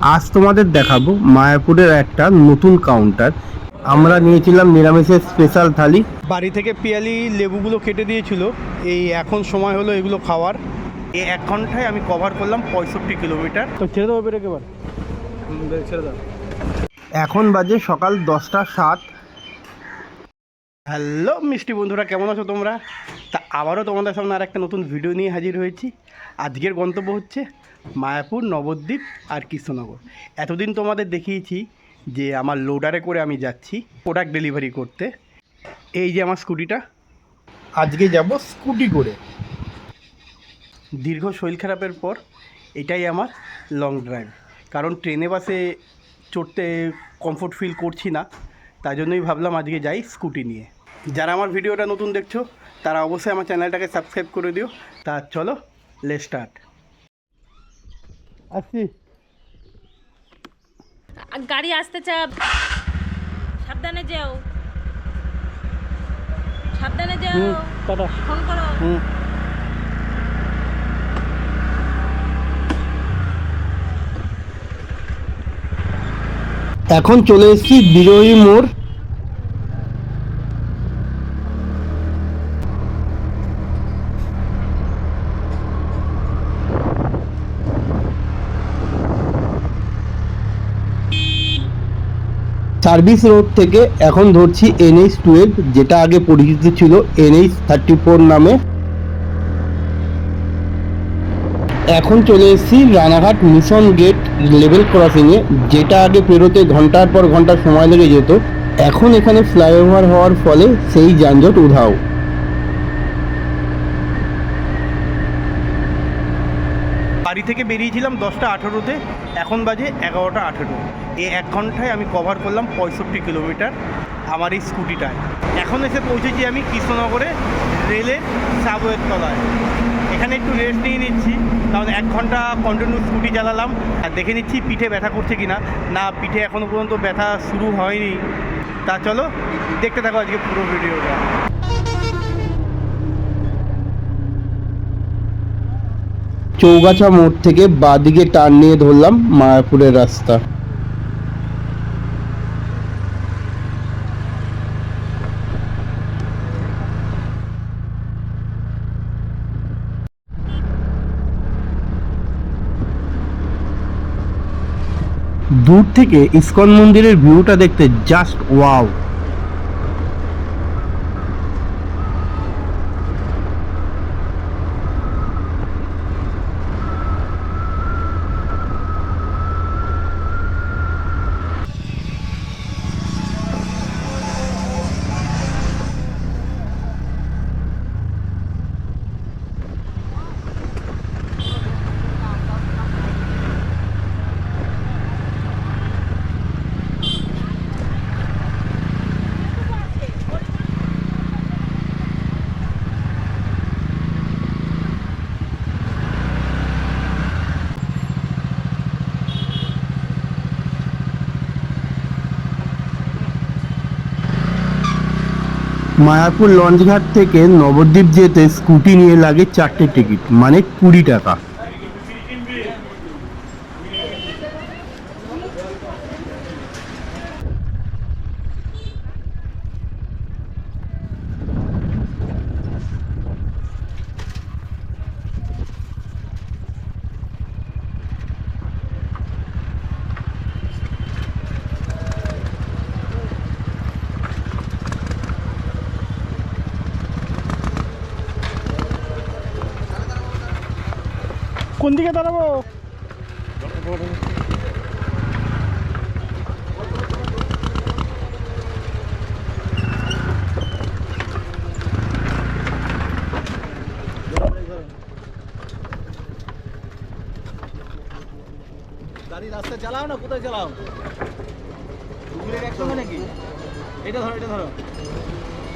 আজ তোমাদের দেখাবো মায়াপুরের একটা নতুন কাউন্টার আমরা নিয়েছিলাম নিরামিষের স্পেশাল থালি। বাড়ি থেকে পিয়ালি লেবুগুলো কেটে দিয়েছিল। এই এখন সময় হলো এগুলো খাওয়ার। এই এক ঘন্টায় আমি কভার করলাম পঁয়ষট্টি কিলোমিটার। তো ছেড়ে দেবো বেরোকে এবার ছেড়ে দাও। এখন বাজে সকাল দশটা সাত। হ্যালো মিষ্টি বন্ধুরা কেমন আছো তোমরা? তা আবারও তোমাদের সামনে আর একটা নতুন ভিডিও নিয়ে হাজির হয়েছি। আজকের গন্তব্য হচ্ছে মায়াপুর, নবদ্বীপ আর কৃষ্ণনগর। এতদিন তোমাদের দেখিয়েছি যে আমার লোডারে করে আমি যাচ্ছি প্রোডাক্ট ডেলিভারি করতে। এই যে আমার স্কুটিটা আজকে যাব স্কুটি করে। দীর্ঘ শরীর খারাপের পর এটাই আমার লং ড্রাইভ কারণ ট্রেনে বাসে চড়তে কমফোর্ট ফিল করছি না, তাই জন্যই ভাবলাম আজকে যাই স্কুটি নিয়ে। যারা আমার ভিডিওটা নতুন দেখছ, তারা অবশ্যই আমার চ্যানেলটাকে সাবস্ক্রাইব করে দিও। তা চলো লে স্টার্ট আসছি গাড়ি আসতে চাপ সাবধানে যাও। সাবধানে যাও। ফোন করো। হুম। এখন চলে এসেছি বিজয়ী মোড়। সার্ভিস রোড থেকে এখন ধরছি এনএইচ টুয়েলভ, যেটা আগে পরিচিত ছিল এনএইচ থার্টি ফোর নামে। এখন চলে এসেছি রানাঘাট মিশন গেট লেভেল ক্রসিংয়ে, যেটা আগে পেরোতে ঘণ্টার পর ঘণ্টা সময় লেগে যেত। এখন এখানে ফ্লাইওভার হওয়ার ফলে সেই যানজট উধাও বাড়ি থেকে বেরিয়েছিলাম দশটা আঠেরোতে, এখন বাজে এগারোটা আঠেরো। এই এক ঘন্টায় আমি কভার করলাম পঁয়ষট্টি কিলোমিটার আমার এই স্কুটিটায়। এখন এসে পৌঁছেছি আমি কৃষ্ণনগরে রেলের সাবওয়ের তলায়। এখানে একটু রেস্ট নিয়ে নিচ্ছি, কারণ এক ঘণ্টা কন্টিনিউ স্কুটি চালালাম। আর দেখে নিচ্ছি পিঠে ব্যথা করছে কি না না পিঠে এখনও পর্যন্ত ব্যথা শুরু হয়নি। তা চলো, দেখতে থাকো আজকে পুরো ভিডিওটা চৌগাছা মোড় থেকে বাদিকে টার্ন নিয়ে ধরলাম মায়াপুরের রাস্তা। দূর থেকে ইসকন মন্দিরের ভিউটা দেখতে জাস্ট ওয়াও মায়াপুর লঞ্চঘাট থেকে নবদ্বীপ যেতে স্কুটি নিয়ে লাগে চারটে টিকিট মানে কুড়ি টাকা। কোন দিকে দাঁড়াবো? গাড়ি রাস্তায় চালাও না কোথায় চালাও? দুপুরের একসঙ্গে নাকি? এটা ধরো এটা ধরো।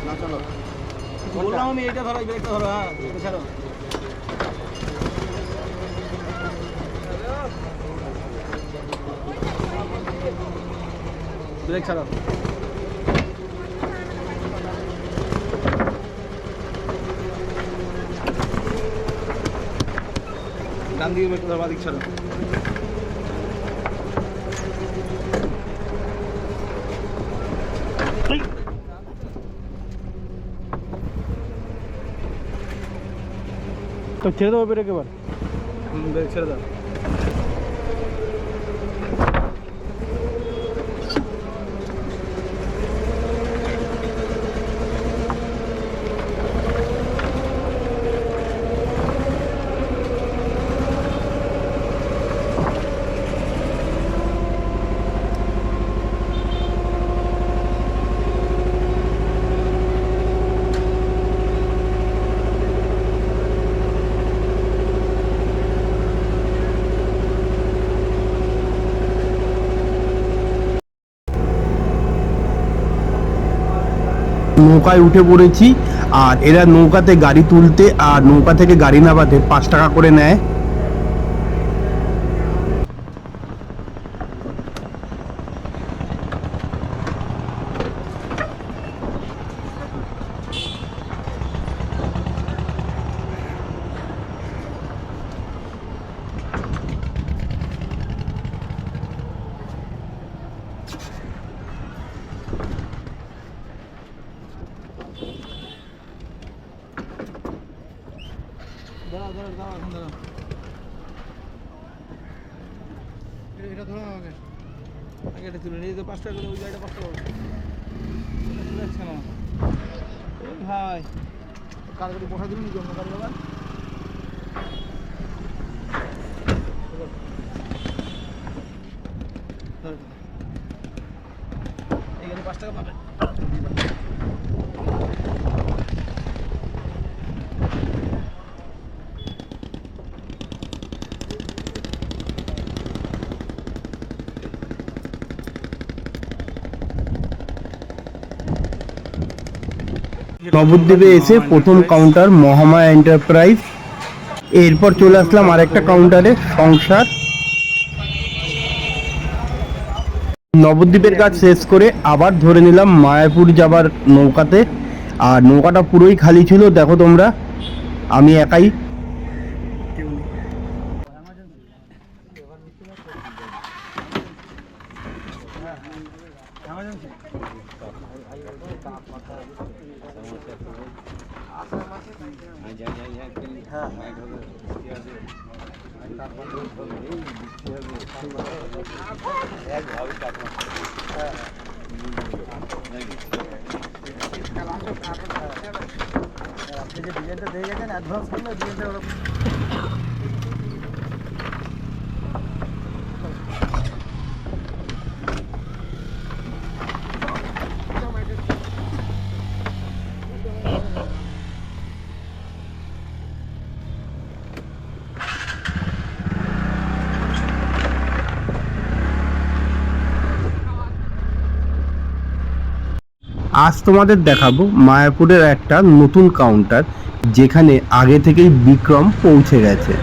না চলো। বললাম আমি এটা ধরো ব্রেকটা ধরো হ্যাঁ এটা ছাড়ো। ব্রেক ছাড়াও। ডান দিকে ব্রেক ধরো বাদিক ছাড়াও তো ছেড়ে দেবো ব্রেক এবার। ছেড়ে দাও। নৌকায় উঠে পড়েছি আর এরা নৌকাতে গাড়ি তুলতে আর নৌকা থেকে গাড়ি নামাতে পাঁচ টাকা করে নেয়। এটা ধরো আমাকে। আগে এটা তুলে নিয়ে তো পাঁচ টাকা করে ওই গাড়িটা পাঁচ টাকা যাচ্ছে না ভাই। কার গাড়ি বসা দিলেন জন্য গাড়ি আবার। এই পাঁচ টাকা পাবে? নবদ্বীপে এসে প্রথম কাউন্টার মহামায়া এন্টারপ্রাইজ এরপর চলে আসলাম আরেকটা কাউন্টারে সংসার। নবদ্বীপের কাজ শেষ করে আবার ধরে নিলাম মায়াপুর যাবার নৌকাতে। আর নৌকাটা পুরোই খালি ছিল, দেখো তোমরা। আমি একাই আপনি যে ডিজাইনটা দিয়ে গেছেন অ্যাডভান্স করলে ডিজাইনটা আজ তোমাদের দেখাবো মায়াপুরের একটা নতুন কাউন্টার যেখানে আগে থেকেই বিক্রম পৌঁছে গেছে।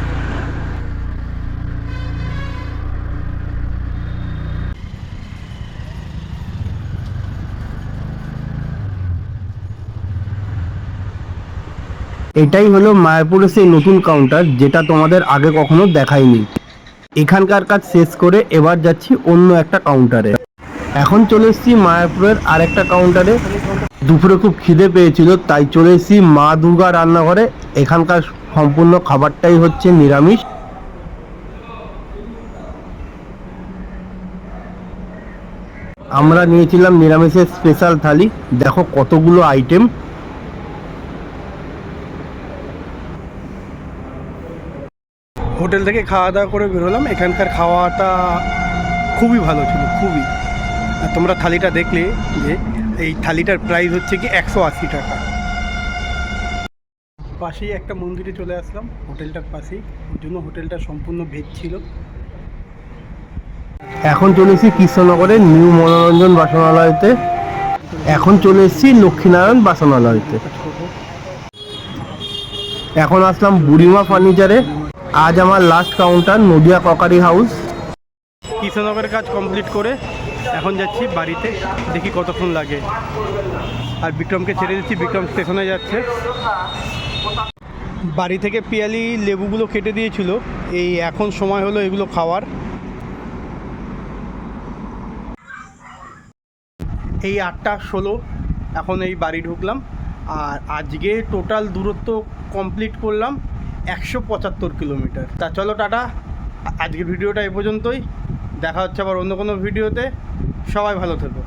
এটাই হলো মায়াপুরের সেই নতুন কাউন্টার যেটা তোমাদের আগে কখনো দেখাইনি। এখানকার কাজ শেষ করে এবার যাচ্ছি অন্য একটা কাউন্টারে এখন চলে এসেছি মায়াপুরের আরেকটা কাউন্টারে দুপুরে খুব খিদে পেয়েছিল, তাই চলে এসেছি মা দুর্গা রান্নাঘরে। এখানকার সম্পূর্ণ খাবারটাই হচ্ছে নিরামিষ। আমরা নিয়েছিলাম নিরামিষের স্পেশাল থালি। দেখো কতগুলো আইটেম হোটেল থেকে খাওয়া দাওয়া করে বেরোলাম এখানকার খাওয়াটা খুবই ভালো ছিল, খুবই। তোমরা থালিটা দেখলে যে এই থালিটার প্রাইস হচ্ছে কি একশো আশি টাকা। পাশেই একটা মন্দিরে চলে আসলাম, হোটেলটার পাশেই। ওই জন্য হোটেলটা সম্পূর্ণ ভেজ ছিল। এখন চলে এসেছি কৃষ্ণনগরের নিউ মনোরঞ্জন বাসনালয়তে। এখন চলে এসেছি লক্ষ্মীনারায়ণ বাসনালয়তে। এখন আসলাম বুড়িমা ফার্নিচারে। আজ আমার last counter Nadia crockery house কৃষ্ণনগরের কাজ কমপ্লিট করে এখন যাচ্ছি বাড়িতে, দেখি কতক্ষণ লাগে। আর বিক্রমকে ছেড়ে দিচ্ছি, বিক্রম স্টেশনে যাচ্ছে। বাড়ি থেকে পিয়ালি লেবুগুলো কেটে দিয়েছিল, এই এখন সময় হলো এগুলো খাওয়ার। এই আটটা ষোলো, এখন এই বাড়ি ঢুকলাম। আর আজকে টোটাল দূরত্ব কমপ্লিট করলাম একশো পঁচাত্তর কিলোমিটার। তা চলো টাটা, আজকের ভিডিওটা এ পর্যন্তই। দেখা হচ্ছে আবার অন্য কোনো ভিডিওতে। সবাই ভালো থেকো।